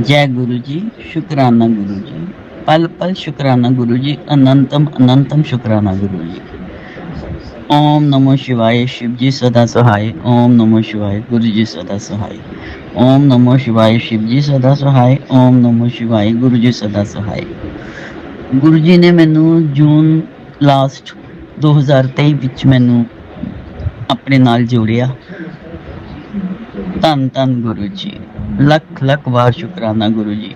ਜੈ ਗੁਰੂ ਜੀ, ਸ਼ੁਕਰਾਨਾ ਗੁਰੂ ਜੀ। ਪਲ ਪਲ ਸ਼ੁਕਰਾਨਾ ਗੁਰੂ ਜੀ, ਅਨੰਤਮ ਅਨੰਤਮ ਸ਼ੁਕਰਾਨਾ ਗੁਰੂ ਜੀ। ਓਮ ਨਮੋ ਸ਼ਿਵਾਏ, ਸ਼ਿਵ ਜੀ ਸਦਾ ਸਹਾਈ ਓਮ ਨਮੋ ਸ਼ਿਵਾਏ, ਗੁਰੂ ਜੀ ਸਦਾ ਸਹਾਈ ਓਮ ਨਮੋ ਸ਼ਿਵਾਏ, ਸ਼ਿਵ ਜੀ ਸਦਾ ਸਹਾਈ ਓਮ ਨਮੋ ਸ਼ਿਵਾਏ, ਗੁਰੂ ਜੀ ਸਦਾ ਸਹਾਈ ਗੁਰੂ ਜੀ ਨੇ ਮੈਨੂੰ ਜੂਨ ਲਾਸਟ 2023 ਵਿੱਚ ਮੈਨੂੰ ਆਪਣੇ ਨਾਲ ਜੋੜਿਆ। ਧੰਨ ਧੰਨ ਗੁਰੂ ਜੀ। ਲੱਖ ਲੱਖ ਵਾਰ ਸ਼ੁਕਰਾਨਾ ਗੁਰੂ ਜੀ।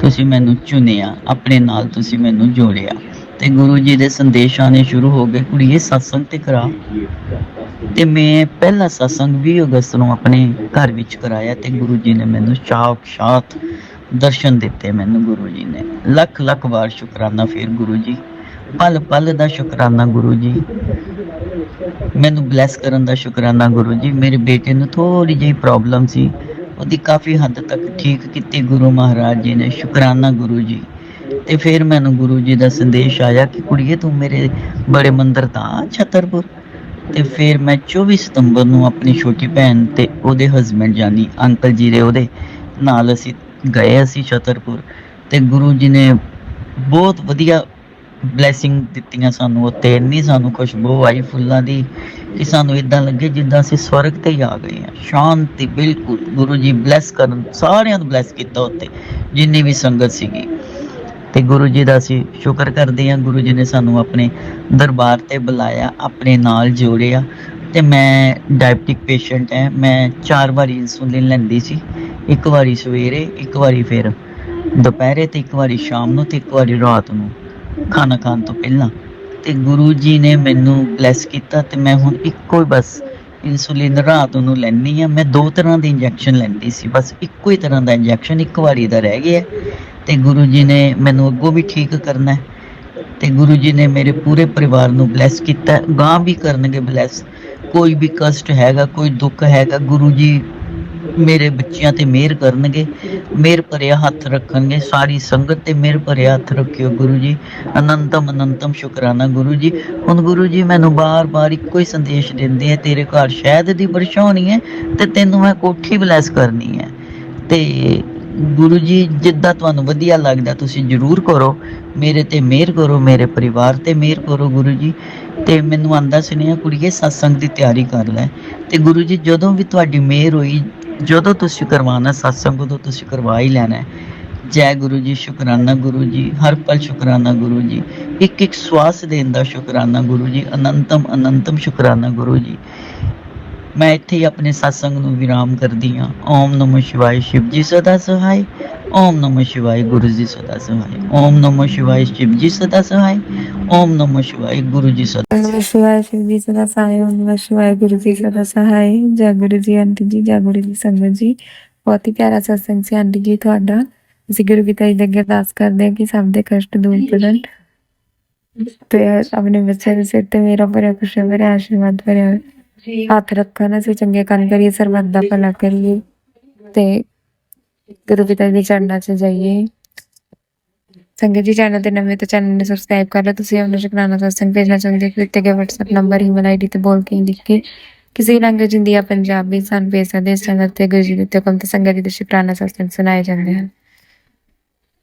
ਤੁਸੀਂ ਮੈਨੂੰ ਚੁਣਿਆ, ਆਪਣੇ ਨਾਲ ਤੁਸੀਂ ਮੈਨੂੰ ਜੋੜਿਆ। ਤੇ ਗੁਰੂ ਜੀ ਦੇ ਸੰਦੇਸ਼ ਆਣੇ ਸ਼ੁਰੂ ਹੋ ਗਏ ਕੁੜੀਏ ਸਤਸੰਗ ਤੇ ਕਰਾ। ਤੇ ਮੈਂ ਪਹਿਲਾ ਸਤਸੰਗ 20 ਅਗਸਤ ਨੂੰ ਆਪਣੇ ਘਰ ਵਿੱਚ ਕਰਾਇਆ ਤੇ ਗੁਰੂ ਜੀ ਨੇ ਮੈਨੂੰ ਸਾਖਸ਼ਾਤ ਦਰਸ਼ਨ ਦਿੱਤੇ ਮੈਨੂੰ ਗੁਰੂ ਜੀ ਨੇ। ਲੱਖ ਲੱਖ ਵਾਰ ਸ਼ੁਕਰਾਨਾ ਫਿਰ ਗੁਰੂ ਜੀ। ਪਲ ਪਲ ਦਾ ਸ਼ੁਕਰਾਨਾ ਗੁਰੂ ਜੀ। ਮੈਨੂੰ ਬਲੈਸ ਕਰਨ ਦਾ ਸ਼ੁਕਰਾਨਾ ਗੁਰੂ ਜੀ। ਮੇਰੇ ਬੇਟੇ ਨੂੰ ਥੋੜੀ ਜਿਹੀ ਪ੍ਰੋਬਲਮ ਸੀ। ਉਹਦੀ ਕਾਫੀ ਹੱਦ ਤੱਕ ਠੀਕ ਕੀਤੀ ਗੁਰੂ ਮਹਾਰਾਜ ਜੀ ਨੇ, ਸ਼ੁਕਰਾਨਾ ਗੁਰੂ ਜੀ। ਤੇ ਫਿਰ ਮੈਨੂੰ ਗੁਰੂ ਜੀ ਦਾ ਸੰਦੇਸ਼ ਆਇਆ ਕਿ ਕੁੜੀਏ, ਤੂੰ ਮੇਰੇ ਬੜੇ ਮੰਦਰ ਤਾਂ ਛਤਰਪੁਰ। ਤੇ ਫਿਰ ਮੈਂ 24 ਸਤੰਬਰ ਨੂੰ ਆਪਣੀ ਛੋਟੀ ਭੈਣ ਤੇ ਉਹਦੇ ਹਸਬੰਡ ਜਾਨੀ ਅੰਕਲ ਜੀ ਦੇ ਉਹਦੇ ਨਾਲ ਅਸੀਂ ਗਏ ਅਸੀਂ ਛਤਰਪੁਰ। ਤੇ ਗੁਰੂ ਜੀ ਨੇ ਬਹੁਤ ਵਧੀਆ ਬਲੇਸਿੰਗ ਦਿੱਤੀਆਂ ਸਾਨੂੰ ਉੱਤੇ ਇੰਨੀ ਸਾਨੂੰ ਖੁਸ਼ਬੂ ਆਈ, ਫੁੱਲਾਂ ਦੀ ਕਿ ਸਾਨੂੰ ਇਦਾਂ ਲੱਗੇ ਜਿੱਦਾਂ ਅਸੀਂ ਸਵਰਗ ਤੇ ਹੀ ਆ ਗਏ ਹਾਂ। ਸ਼ਾਂਤੀ, ਬਿਲਕੁਲ। ਗੁਰੂ ਜੀ ਬਲੈਸ ਕਰਨ ਸਾਰਿਆਂ ਨੂੰ ਬਲੈਸ ਕੀਤਾ ਉੱਤੇ ਜਿੰਨੀ ਵੀ ਸੰਗਤ ਸੀਗੀ। ਤੇ ਗੁਰੂ ਜੀ ਦਾ ਅਸੀਂ ਸ਼ੁਕਰ ਕਰਦੇ ਹਾਂ, ਗੁਰੂ ਜੀ ਨੇ ਸਾਨੂੰ ਆਪਣੇ ਦਰਬਾਰ ਤੇ ਬੁਲਾਇਆ, ਆਪਣੇ ਨਾਲ ਜੋੜਿਆ। ਤੇ ਮੈਂ ਡਾਇਬਟਿਕ ਪੇਸ਼ੈਂਟ ਹੈ, ਮੈਂ ਚਾਰ ਵਾਰੀ ਇਨਸੂਲਿਨ ਲੈਂਦੀ ਸੀ। ਇੱਕ ਵਾਰੀ ਸਵੇਰੇ, ਇੱਕ ਵਾਰੀ ਫਿਰ ਦੁਪਹਿਰੇ ਤੇ ਇੱਕ ਵਾਰੀ ਸ਼ਾਮ ਨੂੰ ਤੇ ਇੱਕ ਵਾਰੀ ਰਾਤ ਨੂੰ। ਖਾਣਾ ਖਾਣ ਤੋਂ ਪਹਿਲਾਂ ਤੇ ਗੁਰੂ ਜੀ ਨੇ ਮੈਨੂੰ ਬਲੈਸ ਕੀਤਾ ਤੇ ਮੈਂ ਹੁਣ ਇੱਕੋ ਹੀ ਬਸ ਇਨਸੂਲਿਨ ਰਾਤ ਨੂੰ ਲੈਣੀ ਆ ਮੈਂ ਦੋ ਤਰ੍ਹਾਂ ਦੇ ਇੰਜੈਕਸ਼ਨ ਲੈਂਦੀ ਸੀ। ਬਸ ਇੱਕੋ ਹੀ ਤਰ੍ਹਾਂ ਦਾ ਇੰਜੈਕਸ਼ਨ ਇੱਕ ਵਾਰੀ ਦਾ ਰਹਿ ਗਿਆ। ਤੇ ਗੁਰੂ ਜੀ ਨੇ ਮੈਨੂੰ ਅੱਗੋਂ ਵੀ ਠੀਕ ਕਰਨਾ ਹੈ। ਤੇ ਗੁਰੂ ਜੀ ਨੇ ਮੇਰੇ ਪੂਰੇ ਪਰਿਵਾਰ ਨੂੰ ਬਲੈਸ ਕੀਤਾ। ਹੈ। ਗਾਂ ਵੀ ਕਰਨਗੇ ਬਲੈਸ ਕੋਈ ਵੀ ਕਸ਼ਟ ਹੈਗਾ, ਕੋਈ ਦੁੱਖ ਹੈਗਾ, ਗੁਰੂ ਜੀ ਮੇਰੇ ਬੱਚਿਆਂ ਤੇ ਮਿਹਰ ਕਰਨਗੇ, ਮਿਹਰ ਭਰਿਆ ਹੱਥ ਰੱਖਣਗੇ, ਸਾਰੀ ਸੰਗਤ ਤੇ ਮਿਹਰ ਭਰਿਆ ਹੱਥ ਰੱਖਿਓ ਗੁਰੂ ਜੀ। ਅਨੰਤਮ ਅਨੰਤਮ ਸ਼ੁਕਰਾਨਾ ਗੁਰੂ ਜੀ। ਹੁਣ ਗੁਰੂ ਜੀ ਮੈਨੂੰ ਬਾਰ-ਬਾਰ ਇੱਕੋ ਹੀ ਸੰਦੇਸ਼ ਦਿੰਦੇ ਆ, ਤੇਰੇ ਘਰ ਸ਼ਹਿਦ ਦੀ ਵਰਸ਼ਾ ਹੋਣੀ ਹੈ ਤੇ ਤੈਨੂੰ ਮੈਂ ਕੋਠੀ ਬਲੈਸ ਕਰਨੀ ਹੈ। ਤੇ ਗੁਰੂ ਜੀ, ਜਿੱਦਾਂ ਤੁਹਾਨੂੰ ਵਧੀਆ ਲੱਗਦਾ ਤੁਸੀਂ ਜਰੂਰ ਕਰੋ। ਮੇਰੇ ਤੇ ਮਿਹਰ ਕਰੋ, ਮੇਰੇ ਪਰਿਵਾਰ ਤੇ ਮਿਹਰ ਕਰੋ ਗੁਰੂ ਜੀ। ਤੇ ਮੈਨੂੰ ਆਂਦਾ ਸੁਨੇਹਾ, ਕੁੜੀਏ, ਸਤਸੰਗ ਦੀ ਤਿਆਰੀ ਕਰ ਲੈ। ਤੇ ਗੁਰੂ ਜੀ, ਜਦੋਂ ਵੀ ਤੁਹਾਡੀ ਮਿਹਰ ਹੋਈ ਜਦੋਂ ਤੁਸੀਂ ਕਰਵਾਉਣਾ ਸਤਸੰਗ, ਉਦੋਂ ਤੁਸੀਂ ਕਰਵਾ ਹੀ ਲੈਣਾ ਜੈ ਗੁਰੂ ਜੀ, ਸ਼ੁਕਰਾਨਾ ਗੁਰੂ ਜੀ, ਹਰ ਪਲ ਸ਼ੁਕਰਾਨਾ ਗੁਰੂ ਜੀ। ਇੱਕ ਇੱਕ ਸਵਾਸ ਦੇਣ ਦਾ ਸ਼ੁਕਰਾਨਾ ਗੁਰੂ ਜੀ, ਅਨੰਤਮ ਅਨੰਤਮ ਸ਼ੁਕਰਾਨਾ ਗੁਰੂ ਜੀ। ਮੈਂ ਇੱਥੇ ਹੀ ਆਪਣੇ ਸਤਸੰਗ ਨੂੰ ਵਿਰਾਮ ਕਰਦੀ ਹਾਂ। ਓਮ ਨਮੋ ਸ਼ਿਵਾਏ ਸ਼ਿਵ ਜੀ, ਸਦਾ ਸਹਾਇ ਓਮ ਨਮੋ ਸ਼ਿਵਾਏ ਗੁਰੂ ਜੀ ਸਦਾ ਸਹਾਇ ਓਮ ਨਮੋ ਸ਼ਿਵਾਏ ਸ਼ਿਵ ਜੀ ਸਦਾ ਸਹਾਇ ਓਮ ਨਮੋ ਸ਼ਿਵਾਏ ਗੁਰੂ ਜੀ ਸਦਾ ओम नमः शिवाय शिव जी सदा सहाय ओम नमः शिवाय गुरु जी सदा सहाय ਜੈ ਗੁਰੂ ਜੀ ਆਂਟੀ ਜੀ ਜੈ ਗੁਰੂ ਜੀ ਸੰਗਤ ਜੀ ਬਹੁਤ ਹੀ ਪਿਆਰਾ ਸਤਸੰਗ ਸੀ ਆਂਟੀ ਜੀ ਤੁਹਾਡਾ ਅਸੀਂ ਗੁਰੂ ਪਿਤਾ ਜੀ ਦੇ ਅੱਗੇ ਅਰਦਾਸ ਕਰਦੇ ਹਾਂ ਕਿ ਸਭ ਦੇ ਕਸ਼ਟ ਦੂਰ ਕਰਨ ਤੇ ਆਪਣੇ ਬੱਚਿਆਂ ਦੇ ਸਿਰ ਤੇ ਮੇਰਾ ਭਰਿਆ ਖੁਸ਼ੀ ਭਰਿਆ ਆਸ਼ੀਰਵਾਦ ਭਰਿਆ ਹੱਥ ਰੱਖਣ ਅਸੀਂ ਚੰਗੇ ਕੰਮ ਕਰੀਏ ਸਰਬੱਤ ਦਾ ਭਲਾ ਕਰੀਏ ਤੇ ਗੁਰੂ ਪਿਤਾ ਦੇ ਚਰਨਾਂ 'ਚ ਜਾਈਏ। ਸੰਗਤ ਜੀ, ਚੈਨਲ ਤੇ ਨਵੇਂ ਤਾਂ ਚੈਨਲ ਨੂੰ ਸਬਸਕ੍ਰਾਈਬ ਕਰ ਲਓ। ਤੁਸੀਂ ਆਪਣਾ ਸ਼ੁਕਰਾਨਾ ਸਤਸੰਗ ਭੇਜਣਾ ਚਾਹੁੰਦੇ ਹੋ ਦਿੱਤੇ ਗਏ WhatsApp ਨੰਬਰ ਈਮੇਲ ਆਈਡੀ ਤੇ ਬੋਲ ਕੇ ਲਿਖ ਕੇ ਕਿਸੇ ਲੈਂਗੁਏਜ ਹਿੰਦੀ ਜਾਂ ਪੰਜਾਬੀ ਸਾਨੂੰ ਭੇਜ ਸਕਦੇ ਹੋ। ਚੈਨਲ ਤੇ ਗੁਰੂ ਜੀ ਦੇ ਹੁਕਮ ਤੇ ਸੰਗਤ ਜੀ ਦੇ ਸ਼ੁਕਰਾਨਾ ਸਤਸੰਗ ਸੁਣਾਏ ਜਾਂਦੇ ਹਨ।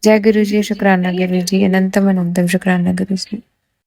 ਜੈ ਗੁਰੂ ਜੀ, ਸ਼ੁਕਰਾਨਾ ਗੁਰੂ ਜੀ। ਅਨੰਤਮ ਅਨੰਤਮ ਸ਼ੁਕਰਾਨਾ ਗੁਰੂ ਜੀ।